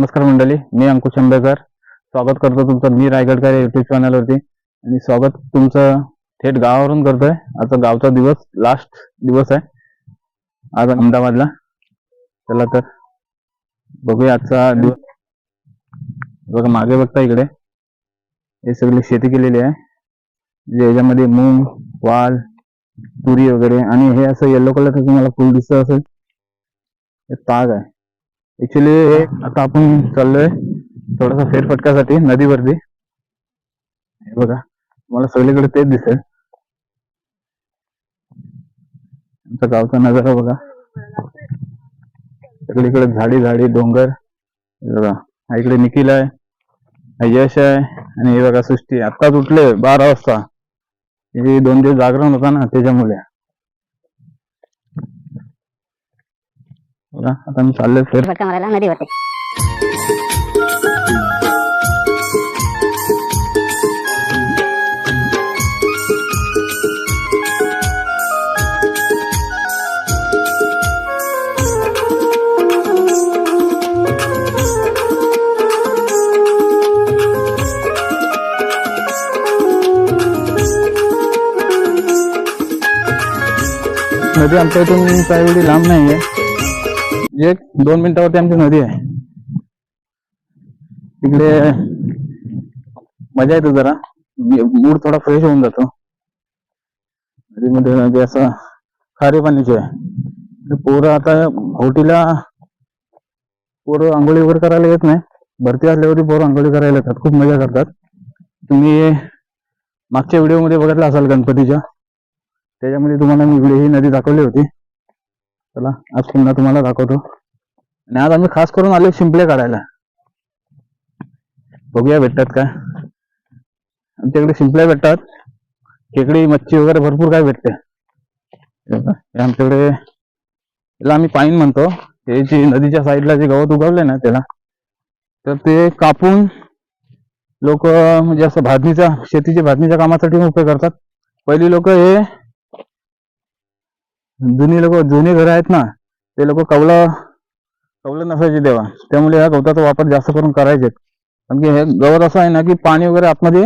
नमस्कार मंडळी मी अंकुश आंबेकर स्वागत करतो तुमचं मी रायगडकर युट्यूब चॅनलवरती आणि स्वागत तुमचं थेट गावावरून करतोय. आता गावचा दिवस लास्ट दिवस आहे. आज अहमदाबादला. चला तर बघूया आजचा दिवस. बघा मागे बघता इकडे. हे सगळी शेती केलेली आहे. म्हणजे याच्यामध्ये मूग वाल तुरी वगैरे. आणि हे असं येलो कलरचं तुम्हाला फुल दिसत असेल. हे ताग आहे. ऍक्च्युली हे आता आपण चाललोय थोडासा फेरफटकासाठी नदीवरती. हे बघा मला सगळीकडे तेच दिसेल. आमचा गावचा नजारा बघा. सगळीकडे झाडी झाडी डोंगर. हे बघा हा इकडे निखिल आहे हा यश आहे आणि हे बघा सृष्टी. आत्ताच उठले बारा वाजता. हे दोन दिवस जागरण होता ना त्याच्यामुळे. बघा आता मी चाललोय फेर फटका मारायला नदीवरती नदी आमच्या इथून काही एवढी लांब नाही आहे एक दोन मिनिटावरती आमची नदी आहे. तिकडे मजा येते जरा. मूड थोडा फ्रेश होऊन जातो. नदीमध्ये नदी असं खारे पाण्याची आहे पोरं आता होटीला पोरं आंघोळी वगैरे करायला येत नाही. भरती असल्यावरती पोरं आंघोळी करायला येतात. खूप मजा करतात. तुम्ही मागच्या व्हिडिओमध्ये बघितला असाल गणपतीच्या. त्याच्यामध्ये तुम्हाला मी व्हिडिओ ही नदी दाखवली होती. चला आज पुन्हा तुम्हाला दाखवतो. आणि आज आम्ही खास करून आलो शिंपले काढायला. बघूया भेटतात का? आमच्याकडे शिंपल्या भेटतात. खेकडी मच्छी वगैरे भरपूर काय भेटते. आमच्याकडे याला आम्ही पाईन म्हणतो. हे जी नदीच्या साईडला जे गवत उगवले ना त्याला तर ते कापून लोक म्हणजे असं भाजणीच्या शेतीच्या भाजणीच्या कामासाठी उपयोग करतात. पहिली लोक हे जुनी लोक जुनी घरं आहेत ना ते लोक कवलं कवलं नसायचे तेव्हा त्यामुळे ह्या गवताचा वापर जास्त करून करायचे कारण की हे गवत असं आहे ना की पाणी वगैरे आतमध्ये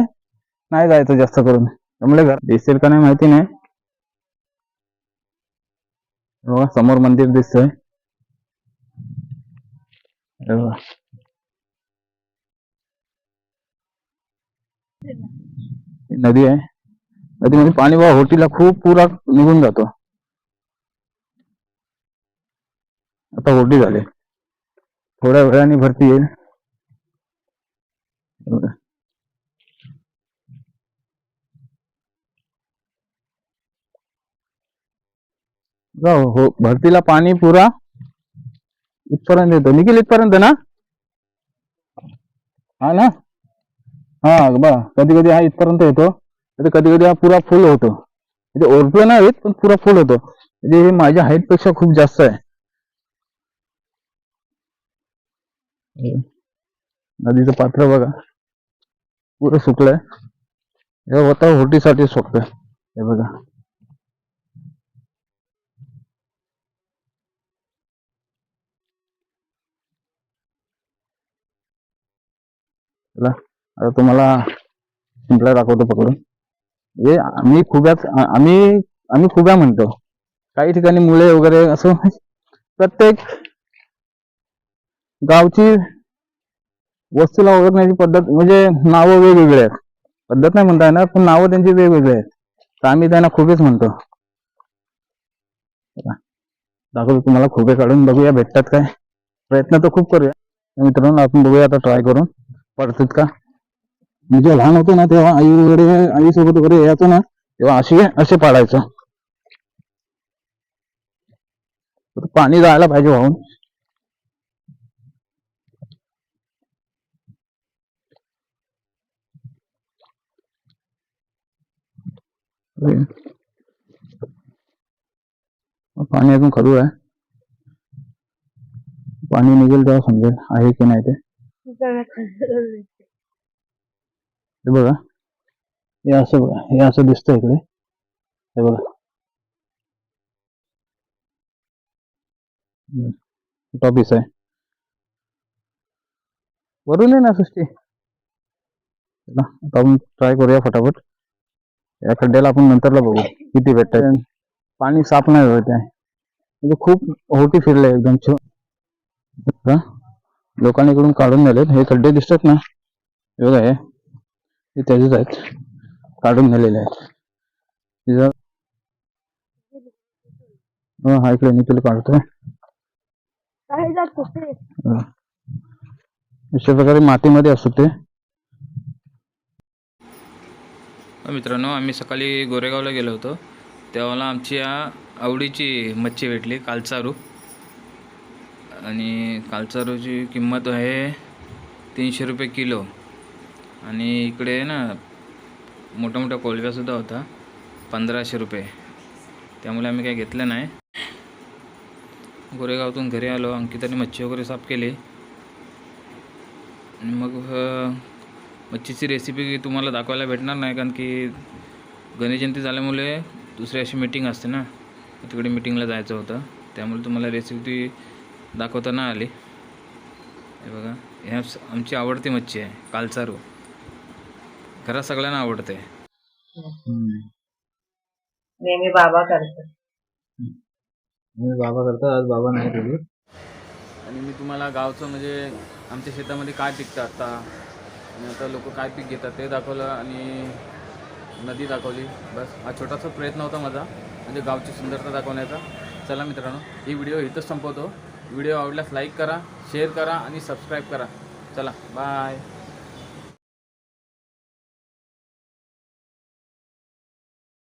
नाही जायचं जास्त करून. त्यामुळे घर दिसेल का नाही माहिती नाही. बघा समोर मंदिर दिसतंय. नदी आहे. नदीमध्ये पाणी बघा होटीला खूप पुरा निघून जातो. आता होटी झाले. थोड्या वेळाने भरती येईल. हो भरतीला पाणी पुरा. इथपर्यंत येतो. निखिल इथपर्यंत ना? हा ना? हा बा कधी कधी हा इथपर्यंत येतो. कधी कधी हा पुरा फुल होतो. म्हणजे ओव्हरफ्लो नाही होत पण पुरा फुल होतो. म्हणजे हे माझ्या हाईटपेक्षा खूप जास्त आहे. नदीचं पात्र बघा. पुरं सुकलंय. हे होता होटीसाठी सोकतंय. हे बघा. चला आता तुम्हाला शिंपला दाखवतो पकडून. हे आम्ही खुब्यात आम्ही आम्ही खुब्या म्हणतो. काही ठिकाणी मुळे वगैरे असं प्रत्येक गावची वस्तूला ओळखण्याची पद्धत म्हणजे नावं वेगवेगळे आहेत. पद्धत नाही म्हणता येणार पण नावं त्यांची वेगवेगळी आहेत. तर आम्ही त्यांना खुबेच म्हणतो. बघा. दाखवतो तुम्हाला खुबे काढून बघूया भेटतात काय? प्रयत्न तर खूप करूया. मित्रांनो आपण बघूया आता ट्राय करून. पडतात का? मी जेव्हा लहान होतो ना तेव्हा आई वगैरे आई सोबत वगैरे यायचो ना तेव्हा असे असे पाडायचो. पाणी जायला पाहिजे वाहून पाणी अजून खरू आहे पाणी निघेल तेव्हा समजेल आहे की नाही ते बघा हे असं बघा हे असं दिसतंय इकडे हे बघा टॉपिस आहे वरून आहे ना सृष्टी? आपण ट्राय करूया फटाफट। या खड्ड्याला आपण नंतरला बघू. किती भेटत पाणी साफ नाही होत आहे. म्हणजे खूप होटी फिरले एकदम. छो हा? लोकांनी इकडून काढून नेलेत. हे खड्डे दिसतात ना? हे बघा हे. हे त्याचेच आहेत. काढून नेलेले आहेत. तिथं हो इकडे निखिल काढतोय. हा. अशा प्रकारे मातीमध्ये असतो ते मित्रांनो आम्ही सकाळी गोरेगावला गेलो होतो. तेव्हा आमची या आवडीची मच्छी भेटली कालचारू. आणि कालचारूची किंमत आहे तीनशे रुपये किलो. आणि इकडे ना मोठ्या मोठ्या कोलव्यासुद्धा होता पंधराशे रुपये. त्यामुळे आम्ही काही घेतलं नाही. गोरेगावातून घरी आलो अंकिताने मच्छी वगैरे साफ केली. आणि मग मच्छीची रेसिपी तुम्हाला दाखवायला भेटणार नाही कारण की गणेश जयंती झाल्यामुळे दुसरी अशी मीटिंग असते ना. तिकडे मीटिंगला जायचं होतं. त्यामुळे तुम्हाला रेसिपी दाखवता नाही आली. हे बघा ह्या आमची आवडती मच्छी आहे कालचारू. घरात सगळ्यांना आवडते. नेहमी बाबा करतात बाबा करतात आज बाबा नाही आणि मी तुम्हाला गावचं म्हणजे आमच्या शेतामध्ये काय पिकतं आता? आणि आता लोक काय पीक घेतात ते दाखवलं आणि नदी दाखवली बस. हा छोटासा प्रयत्न होता माझा म्हणजे गावची सुंदरता दाखवण्याचा. चला मित्रांनो ही व्हिडिओ इथंच संपवतो. व्हिडिओ आवडल्यास लाईक करा शेअर करा आणि सबस्क्राईब करा. चला बाय